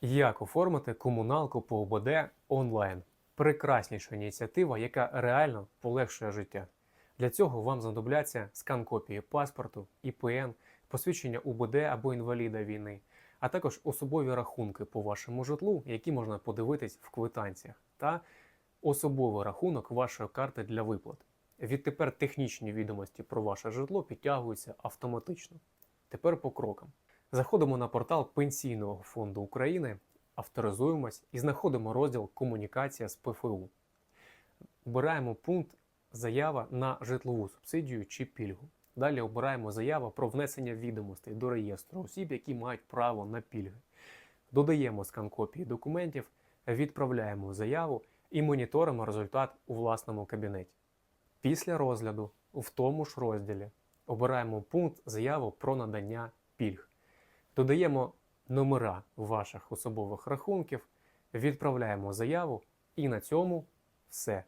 Як оформити комуналку по ОБД онлайн? Прекрасніша ініціатива, яка реально полегшує життя. Для цього вам знадобляться скан копії паспорту, ІПН, посвідчення УБД або інваліда війни, а також особові рахунки по вашому житлу, які можна подивитись в квитанціях, та особовий рахунок вашої карти для виплат. Відтепер технічні відомості про ваше житло підтягуються автоматично. Тепер по крокам. Заходимо на портал Пенсійного фонду України, авторизуємось і знаходимо розділ Комунікація з ПФУ. Обираємо пункт Заява на житлову субсидію чи пільгу. Далі обираємо заява про внесення відомостей до реєстру осіб, які мають право на пільги. Додаємо скан копії документів, відправляємо заяву і моніторимо результат у власному кабінеті. Після розгляду в тому ж розділі обираємо пункт заяву про надання пільг. Додаємо номера ваших особових рахунків, відправляємо заяву і на цьому все.